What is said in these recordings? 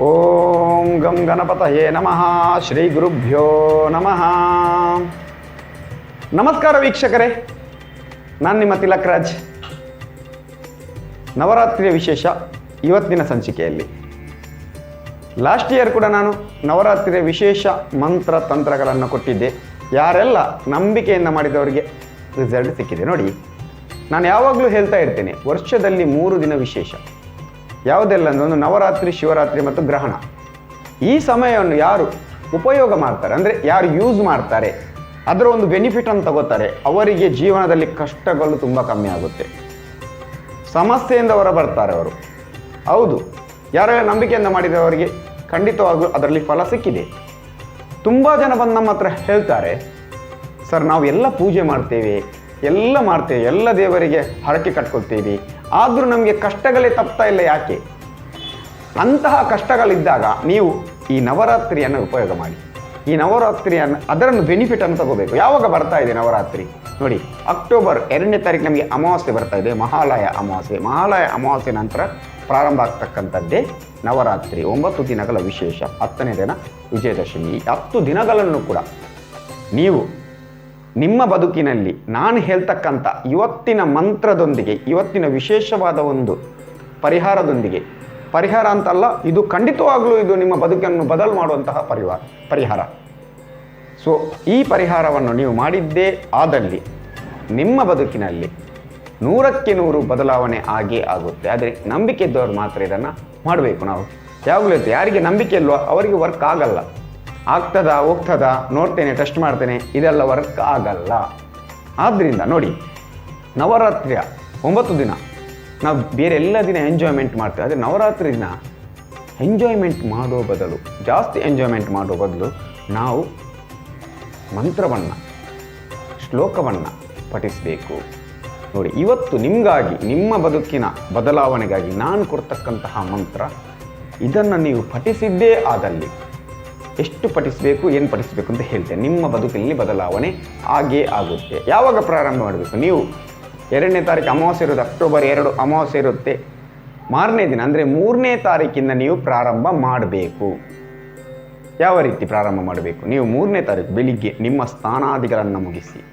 ಓಂ ಗಂ ಗಣಪತಯೇ ನಮಃ ಶ್ರೀ ಗುರುಭ್ಯೋ ನಮಃ ನಮಸ್ಕಾರ ವೀಕ್ಷಕರೇ, ನಾನು ನಿಮ್ಮ ತಿಲಕ್ ರಾಜ್. ನವರಾತ್ರಿಯ ವಿಶೇಷ ಇವತ್ತಿನ ಸಂಚಿಕೆಯಲ್ಲಿ. ಲಾಸ್ಟ್ ಇಯರ್ ಕೂಡ ನಾನು ನವರಾತ್ರಿಯ ವಿಶೇಷ ಮಂತ್ರ ತಂತ್ರಗಳನ್ನು ಕೊಟ್ಟಿದ್ದೆ. ಯಾರೆಲ್ಲ ನಂಬಿಕೆಯಿಂದ ಮಾಡಿದವರಿಗೆ ರಿಸಲ್ಟ್ ಸಿಕ್ಕಿದೆ ನೋಡಿ. ನಾನು ಯಾವಾಗಲೂ ಹೇಳ್ತಾ ಇರ್ತೇನೆ, ವರ್ಷದಲ್ಲಿ ಮೂರು ದಿನ ವಿಶೇಷ. ಯಾವುದೆಲ್ಲ ಒಂದು ನವರಾತ್ರಿ, ಶಿವರಾತ್ರಿ ಮತ್ತು ಗ್ರಹಣ. ಈ ಸಮಯವನ್ನು ಯಾರು ಉಪಯೋಗ ಮಾಡ್ತಾರೆ? ಅಂದರೆ ಯಾರು ಯೂಸ್ ಮಾಡ್ತಾರೆ? ಅದರ ಒಂದು ಬೆನಿಫಿಟನ್ನು ತಗೋತಾರೆ. ಅವರಿಗೆ ಜೀವನದಲ್ಲಿ ಕಷ್ಟಗಳು ತುಂಬ ಕಮ್ಮಿ ಆಗುತ್ತೆ. ಸಮಸ್ಯೆಯಿಂದ ಹೊರ ಬರ್ತಾರೆ ಅವರು. ಹೌದು. ಯಾರೆಲ್ಲ ನಂಬಿಕೆಯಿಂದ ಮಾಡಿದವರಿಗೆ ಖಂಡಿತವಾಗೂ ಅದರಲ್ಲಿ ಫಲ ಸಿಕ್ಕಿದೆ. ತುಂಬ ಜನ ಬಂದು ನಮ್ಮ ಹತ್ರ ಹೇಳ್ತಾರೆ, ಸರ್ ನಾವು ಎಲ್ಲ ಪೂಜೆ ಮಾಡ್ತೇವೆ. ಎಲ್ಲ ಮಾಡ್ತೀವಿ ಎಲ್ಲ ದೇವರಿಗೆ ಹರಕೆ ಕಟ್ಕೊಳ್ತೀವಿ. ಆದರೂ ನಮಗೆ ಕಷ್ಟಗಳೇ ತಪ್ತಾ ಇಲ್ಲ ಯಾಕೆ? ಅಂತಹ ಕಷ್ಟಗಳಿದ್ದಾಗ ನೀವು ಈ ನವರಾತ್ರಿಯನ್ನು ಉಪಯೋಗ ಮಾಡಿ. ಈ ನವರಾತ್ರಿಯನ್ನು ಅದರನ್ನು ಬೆನಿಫಿಟನ್ನು ತಗೋಬೇಕು. ಯಾವಾಗ ಬರ್ತಾ ಇದೆ ನವರಾತ್ರಿ? ನೋಡಿ, ಅಕ್ಟೋಬರ್ ಎರಡನೇ ತಾರೀಕು ನಮಗೆ ಅಮಾವಾಸ್ಯೆ ಬರ್ತಾ ಇದೆ. ಮಹಾಲಯ ಅಮಾವಾಸ್ಯೆ. ಮಹಾಲಯ ಅಮಾವಾಸ್ಯೆ ನಂತರ ಪ್ರಾರಂಭ ಆಗ್ತಕ್ಕಂಥದ್ದೇ ನವರಾತ್ರಿ. ಒಂಬತ್ತು ದಿನಗಳ ವಿಶೇಷ. ಹತ್ತನೇ ದಿನ ವಿಜಯದಶಮಿ. ಹತ್ತು ದಿನಗಳನ್ನು ಕೂಡ ನೀವು ನಿಮ್ಮ ಬದುಕಿನಲ್ಲಿ ನಾನು ಹೇಳ್ತಕ್ಕಂಥ ಇವತ್ತಿನ ಮಂತ್ರದೊಂದಿಗೆ, ಇವತ್ತಿನ ವಿಶೇಷವಾದ ಒಂದು ಪರಿಹಾರದೊಂದಿಗೆ, ಪರಿಹಾರ ಅಂತಲ್ಲ, ಇದು ಖಂಡಿತವಾಗಲೂ ಇದು ನಿಮ್ಮ ಬದುಕನ್ನು ಬದಲು ಮಾಡುವಂತಹ ಪರಿವಾರ, ಪರಿಹಾರ. ಸೊ ಈ ಪರಿಹಾರವನ್ನು ನೀವು ಮಾಡಿದ್ದೇ ಆದಲ್ಲಿ ನಿಮ್ಮ ಬದುಕಿನಲ್ಲಿ ನೂರಕ್ಕೆ ನೂರು ಬದಲಾವಣೆ ಆಗೇ ಆಗುತ್ತೆ. ಆದರೆ ನಂಬಿಕೆ ಇದ್ದವರು ಮಾತ್ರ ಇದನ್ನು ಮಾಡಬೇಕು ನಾವು. ಯಾವಾಗಲೂ ಯಾರಿಗೆ ನಂಬಿಕೆ ಇಲ್ವೋ, ಅವರಿಗೆ ವರ್ಕ್ ಆಗಲ್ಲ. ಆಗ್ತದಾ, ಹೋಗ್ತದಾ, ನೋಡ್ತೇನೆ ಟೆಸ್ಟ್ ಮಾಡ್ತೇನೆ, ಇದೆಲ್ಲ ವರ್ಕ್ ಆಗಲ್ಲ. ಆದ್ದರಿಂದ ನೋಡಿ, ನವರಾತ್ರಿಯ ಒಂಬತ್ತು ದಿನ, ನಾವು ಬೇರೆ ಎಲ್ಲ ದಿನ ಎಂಜಾಯ್ಮೆಂಟ್ ಮಾಡ್ತೇವೆ. ಆದರೆ ನವರಾತ್ರಿ ದಿನ ಎಂಜಾಯ್ಮೆಂಟ್ ಮಾಡೋ ಬದಲು, ಜಾಸ್ತಿ ಎಂಜಾಯ್ಮೆಂಟ್ ಮಾಡೋ ಬದಲು ನಾವು ಮಂತ್ರವನ್ನು, ಶ್ಲೋಕವನ್ನು ಪಠಿಸಬೇಕು. ನೋಡಿ, ಇವತ್ತು ನಿಮಗಾಗಿ, ನಿಮ್ಮ ಬದುಕಿನ ಬದಲಾವಣೆಗಾಗಿ ನಾನು ಕೊಡ್ತಕ್ಕಂತಹ ಮಂತ್ರ, ಇದನ್ನು ನೀವು ಪಠಿಸಿದ್ದೇ ಆದಲ್ಲಿ ಎಷ್ಟು ಪಠಿಸಬೇಕು, ಏನು ಪಠಿಸಬೇಕು ಅಂತ ಹೇಳ್ತೇನೆ. ನಿಮ್ಮ ಬದುಕಿನಲ್ಲಿ ಬದಲಾವಣೆ ಆಗೇ ಆಗುತ್ತೆ. ಯಾವಾಗ ಪ್ರಾರಂಭ ಮಾಡಬೇಕು? ನೀವು ಎರಡನೇ ತಾರೀಕು ಅಮಾವಾಸ್ಯೆ ಇರುತ್ತೆ, ಅಕ್ಟೋಬರ್ ಎರಡು ಅಮಾವಾಸ್ಯೆ ಇರುತ್ತೆ. ಮಾರನೇ ದಿನ ಅಂದರೆ ಮೂರನೇ ತಾರೀಕಿಂದ ನೀವು ಪ್ರಾರಂಭ ಮಾಡಬೇಕು. ಯಾವ ರೀತಿ ಪ್ರಾರಂಭ ಮಾಡಬೇಕು? ನೀವು ಮೂರನೇ ತಾರೀಕು ಬೆಳಿಗ್ಗೆ ನಿಮ್ಮ ಸ್ಥಾನಾದಿಗಳನ್ನು ಮುಗಿಸಿ.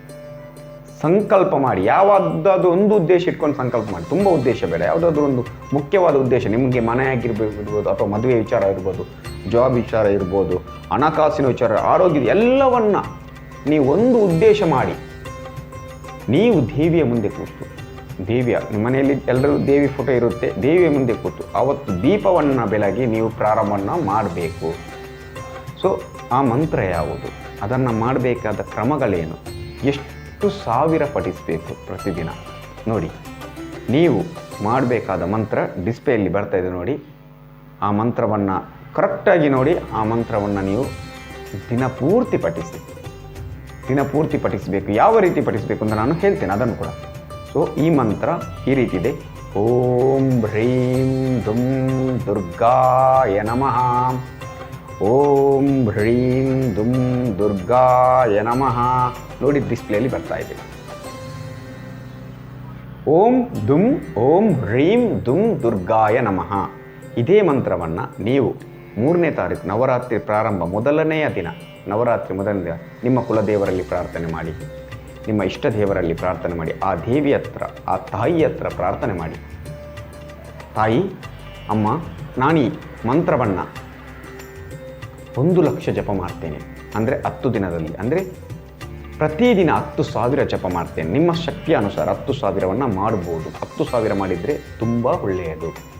ಸಂಕಲ್ಪ ಮಾಡಿ, ಯಾವುದಾದ್ರೂ ಒಂದು ಉದ್ದೇಶ ಇಟ್ಕೊಂಡು ಸಂಕಲ್ಪ ಮಾಡಿ. ತುಂಬ ಉದ್ದೇಶ ಬೇಡ. ಯಾವುದಾದ್ರೂ ಒಂದು ಮುಖ್ಯವಾದ ಉದ್ದೇಶ, ನಿಮಗೆ ಮನೆ ಆಗಿರ್ಬೋದು ಅಥವಾ ಮದುವೆ ವಿಚಾರ ಇರ್ಬೋದು ಜಾಬ್ ವಿಚಾರ ಇರ್ಬೋದು, ಹಣಕಾಸಿನ ವಿಚಾರ, ಆರೋಗ್ಯದ ಎಲ್ಲವನ್ನ ನೀವು ಒಂದು ಉದ್ದೇಶ ಮಾಡಿ, ನೀವು ದೇವಿಯ ಮುಂದೆ ಕೂತು. ದೇವಿಯ, ನಿಮ್ಮ ಮನೆಯಲ್ಲಿ ಎಲ್ಲರೂ ದೇವಿ ಫೋಟೋ ಇರುತ್ತೆ, ದೇವಿಯ ಮುಂದೆ ಕೂತು. ಅವತ್ತು ದೀಪವನ್ನು ಬೆಳಗಿ ನೀವು ಪ್ರಾರಂಭವನ್ನು ಮಾಡಬೇಕು. ಸೊ ಆ ಮಂತ್ರ ಯಾವುದು? ಅದನ್ನು ಮಾಡಬೇಕಾದ ಕ್ರಮಗಳೇನು? ಎಷ್ಟು ಸಾವಿರ ಪಠಿಸಬೇಕು ಪ್ರತಿದಿನ. ನೋಡಿ, ನೀವು ಮಾಡಬೇಕಾದ ಮಂತ್ರ ಡಿಸ್ಪ್ಲೇಯಲ್ಲಿ ಬರ್ತಾ ಇದೆ ನೋಡಿ. ಆ ಮಂತ್ರವನ್ನು ಕರೆಕ್ಟಾಗಿ ನೋಡಿ, ಆ ಮಂತ್ರವನ್ನು ನೀವು ದಿನಪೂರ್ತಿ ಪಠಿಸಿ. ದಿನಪೂರ್ತಿ ಪಠಿಸಬೇಕು, ಯಾವ ರೀತಿ ಪಠಿಸಬೇಕು ಅಂತ ನಾನು ಹೇಳ್ತೇನೆ, ಅದನ್ನು ಕೂಡ. ಸೊ ಈ ಮಂತ್ರ ಈ ರೀತಿ ಇದೆ. ಓಂ ಹ್ರೀಂ ದುಂ ದುರ್ಗಾಯ ನಮಃ. ಓಂ ಹ್ರೀಂ ದುಂ ದುರ್ಗಾಯ ನಮಃ. ನೋಡಿ ಡಿಸ್ಪ್ಲೇಲಿ ಬರ್ತಾ ಇದೆ. ಓಂ ದುಂ, ಓಂ ಹ್ರೀಂ ದುಂ ದುರ್ಗಾಯ ನಮಃ. ಇದೇ ಮಂತ್ರವನ್ನು ನೀವು ಮೂರನೇ ತಾರೀಕು ನವರಾತ್ರಿ ಪ್ರಾರಂಭ ಮೊದಲನೆಯ ದಿನ, ನವರಾತ್ರಿ ಮೊದಲನೇ ದಿನ ನಿಮ್ಮ ಕುಲದೇವರಲ್ಲಿ ಪ್ರಾರ್ಥನೆ ಮಾಡಿ, ನಿಮ್ಮ ಇಷ್ಟ ದೇವರಲ್ಲಿ ಪ್ರಾರ್ಥನೆ ಮಾಡಿ, ಆ ದೇವಿ ಹತ್ರ, ಆ ತಾಯಿ ಹತ್ರ ಪ್ರಾರ್ಥನೆ ಮಾಡಿ. ತಾಯಿ, ಅಮ್ಮ, ನಾನೀ ಮಂತ್ರವನ್ನು ಒಂದು ಲಕ್ಷ ಜಪ ಮಾಡ್ತೇನೆ. ಅಂದರೆ ಹತ್ತು ದಿನದಲ್ಲಿ. ಅಂದರೆ ಪ್ರತಿದಿನ ಹತ್ತು ಸಾವಿರ ಜಪ ಮಾಡ್ತೇನೆ. ನಿಮ್ಮ ಶಕ್ತಿಯ ಅನುಸಾರ ಹತ್ತು ಸಾವಿರವನ್ನು ಮಾಡ್ಬೋದು. ಹತ್ತು ಸಾವಿರ ಮಾಡಿದರೆ ತುಂಬ ಒಳ್ಳೆಯದು.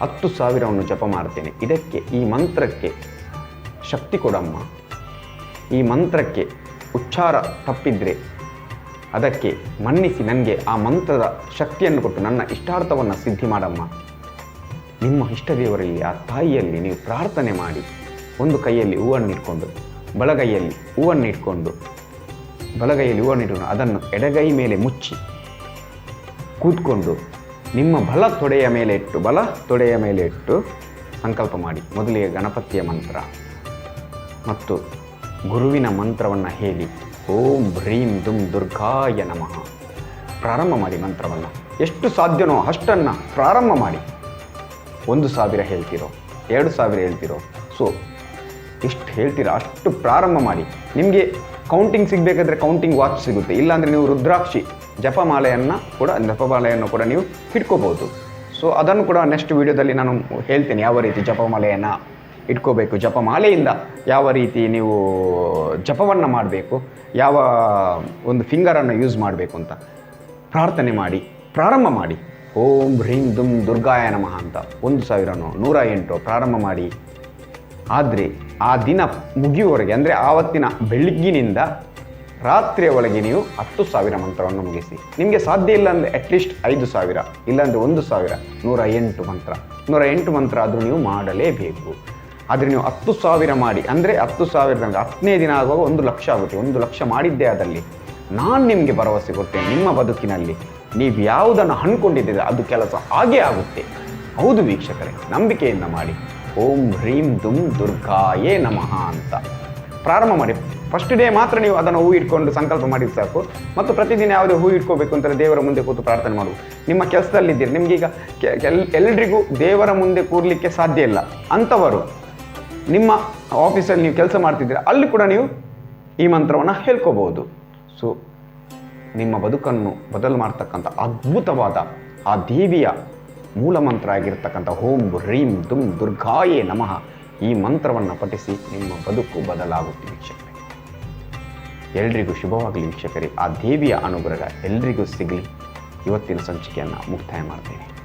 ಹತ್ತು ಸಾವಿರವನ್ನು ಜಪ ಮಾಡ್ತೇನೆ. ಇದಕ್ಕೆ, ಈ ಮಂತ್ರಕ್ಕೆ ಶಕ್ತಿ ಕೊಡಮ್ಮ. ಈ ಮಂತ್ರಕ್ಕೆ ಉಚ್ಚಾರ ತಪ್ಪಿದರೆ ಅದಕ್ಕೆ ಮನ್ನಿಸಿ ನನಗೆ ಆ ಮಂತ್ರದ ಶಕ್ತಿಯನ್ನು ಕೊಟ್ಟು ನನ್ನ ಇಷ್ಟಾರ್ಥವನ್ನು ಸಿದ್ಧಿ ಮಾಡಮ್ಮ. ನಿಮ್ಮ ಇಷ್ಟ ದೇವರಲ್ಲಿ ಆ ತಾಯಿಯಲ್ಲಿ ನೀವು ಪ್ರಾರ್ಥನೆ ಮಾಡಿ. ಒಂದು ಕೈಯಲ್ಲಿ ಹೂವನ್ನು ಇಟ್ಕೊಂಡು, ಬಲಗೈಯಲ್ಲಿ ಹೂವನ್ನು ಇಟ್ಕೊಂಡು, ಬಲಗೈಯಲ್ಲಿ ಹೂವನ್ನು ಇಟ್ಕೊಂಡು ಅದನ್ನು ಎಡಗೈ ಮೇಲೆ ಮುಚ್ಚಿ ಕೂತ್ಕೊಂಡು ನಿಮ್ಮ ಬಲ ತೊಡೆಯ ಮೇಲೆ ಇಟ್ಟು, ಬಲ ತೊಡೆಯ ಮೇಲೆ ಇಟ್ಟು ಸಂಕಲ್ಪ ಮಾಡಿ. ಮೊದಲಿಗೆ ಗಣಪತಿಯ ಮಂತ್ರ ಮತ್ತು ಗುರುವಿನ ಮಂತ್ರವನ್ನು ಹೇಳಿ. ಓಂ ಭ್ರೀಂ ದುಂ ದುರ್ಗಾಯ ನಮಃ. ಪ್ರಾರಂಭ ಮಾಡಿ ಮಂತ್ರವನ್ನು. ಎಷ್ಟು ಸಾಧ್ಯನೋ ಅಷ್ಟನ್ನು ಪ್ರಾರಂಭ ಮಾಡಿ. ಒಂದು ಸಾವಿರ ಹೇಳ್ತಿರೋ, ಎರಡು ಸಾವಿರ ಹೇಳ್ತಿರೋ. ಸೊ ಎಷ್ಟು ಹೇಳ್ತೀರಾ? ಅಷ್ಟು ಪ್ರಾರಂಭ ಮಾಡಿ. ನಿಮಗೆ ಕೌಂಟಿಂಗ್ ಸಿಗಬೇಕಾದ್ರೆ ಕೌಂಟಿಂಗ್ ವಾಚ್ ಸಿಗುತ್ತೆ. ಇಲ್ಲಾಂದರೆ ನೀವು ರುದ್ರಾಕ್ಷಿ ಜಪಮಾಲೆಯನ್ನು ಕೂಡ ಜಪಮಾಲೆಯನ್ನು ಕೂಡ ನೀವು ಇಟ್ಕೋಬೋದು ಸೊ ಅದನ್ನು ಕೂಡ ನೆಕ್ಸ್ಟ್ ವಿಡಿಯೋದಲ್ಲಿ ನಾನು ಹೇಳ್ತೇನೆ, ಯಾವ ರೀತಿ ಜಪಮಾಲೆಯನ್ನು ಇಟ್ಕೋಬೇಕು. ಜಪಮಾಲೆಯಿಂದ ಯಾವ ರೀತಿ ನೀವು ಜಪವನ್ನು ಮಾಡಬೇಕು, ಯಾವ ಒಂದು ಫಿಂಗರನ್ನು ಯೂಸ್ ಮಾಡಬೇಕು ಅಂತ ಪ್ರಾರ್ಥನೆ ಮಾಡಿ, ಪ್ರಾರಂಭ ಮಾಡಿ. ಓಂ ಹ್ರೀಂ ದುಂ ದುರ್ಗಾಯ ನಮಃ ಅಂತ ಒಂದು ಸಾವಿರನೋ ನೂರ ಎಂಟು ಪ್ರಾರಂಭ ಮಾಡಿ. ಆದರೆ ಆ ದಿನ ಮುಗಿಯುವವರೆಗೆ, ಅಂದರೆ ಆವತ್ತಿನ ಬೆಳಗ್ಗಿನಿಂದ ರಾತ್ರಿಯ ಒಳಗೆ ನೀವು ಹತ್ತು ಸಾವಿರ ಮಂತ್ರವನ್ನು ಮುಗಿಸಿ. ನಿಮಗೆ ಸಾಧ್ಯ ಇಲ್ಲ ಅಂದರೆ ಅಟ್ಲೀಸ್ಟ್ ಐದು ಸಾವಿರ, ಇಲ್ಲಾಂದರೆ ಒಂದು ಸಾವಿರ, ನೂರ ಎಂಟು ಮಂತ್ರ. ನೂರ ಎಂಟು ಮಂತ್ರ ಆದರೂ ನೀವು ಮಾಡಲೇಬೇಕು. ಆದರೆ ನೀವು ಹತ್ತು ಸಾವಿರ ಮಾಡಿ, ಅಂದರೆ ಹತ್ತು ಸಾವಿರದ ಹತ್ತನೇ ದಿನ ಆಗುವಾಗ ಒಂದು ಲಕ್ಷ ಆಗುತ್ತೆ. ಒಂದು ಲಕ್ಷ ಮಾಡಿದ್ದೇ ಆದಲ್ಲಿ ನಾನು ನಿಮಗೆ ಭರವಸೆ ಕೊಡ್ತೇನೆ ನಿಮ್ಮ ಬದುಕಿನಲ್ಲಿ. ನೀವು ಯಾವುದನ್ನು ಅಂದ್ಕೊಂಡಿದ್ದೀರ ಅದು ಕೆಲಸ ಹಾಗೇ ಆಗುತ್ತೆ. ಹೌದು ವೀಕ್ಷಕರೇ, ನಂಬಿಕೆಯಿಂದ ಮಾಡಿ. ಓಂ ಹ್ರೀಂ ದುಂ ದುರ್ಗಾಯೇ ನಮಃ ಅಂತ. ಪ್ರಾರಂಭ ಮಾಡಿ. ಫಸ್ಟ್ ಡೇ ಮಾತ್ರ ನೀವು ಅದನ್ನು ಹೂ ಇಟ್ಕೊಂಡು ಸಂಕಲ್ಪ ಮಾಡಿ ಸಾಕು. ಮತ್ತು ಪ್ರತಿದಿನ ಯಾವುದೇ ಹೂ ಇಟ್ಕೋಬೇಕು ಅಂತಾರೆ ದೇವರ ಮುಂದೆ ಕೂತು ಪ್ರಾರ್ಥನೆ ಮಾಡುವ ನಿಮ್ಮ ಕೆಲಸದಲ್ಲಿದ್ದೀರಿ ನಿಮಗೀಗ ಎಲ್ರಿಗೂ ದೇವರ ಮುಂದೆ ಕೂರಲಿಕ್ಕೆ ಸಾಧ್ಯ ಇಲ್ಲ. ಅಂಥವರು ನಿಮ್ಮ ಆಫೀಸಲ್ಲಿ ನೀವು ಕೆಲಸ ಮಾಡ್ತಿದ್ದೀರ, ಅಲ್ಲಿ ಕೂಡ ನೀವು ಈ ಮಂತ್ರವನ್ನು ಹೇಳ್ಕೋಬಹುದು ಸೊ ನಿಮ್ಮ ಬದುಕನ್ನು ಬದಲು ಮಾಡ್ತಕ್ಕಂಥ ಅದ್ಭುತವಾದ ಆ ದೇವಿಯ ಮೂಲ ಮಂತ್ರ ಆಗಿರ್ತಕ್ಕಂಥ ಓಂ ಹ್ರೀಂ ದುಂ ದುರ್ಗಾಯೇ ನಮಃ. ಈ ಮಂತ್ರವನ್ನು ಪಠಿಸಿ ನಿಮ್ಮ ಬದುಕು ಬದಲಾಗುತ್ತೆ ವೀಕ್ಷಕರೇ. ಎಲ್ರಿಗೂ ಶುಭವಾಗಲಿ ವೀಕ್ಷಕರೇ. ಆ ದೇವಿಯ ಅನುಗ್ರಹ ಎಲ್ರಿಗೂ ಸಿಗಲಿ. ಇವತ್ತಿನ ಸಂಚಿಕೆಯನ್ನು ಮುಕ್ತಾಯ ಮಾಡ್ತೇನೆ.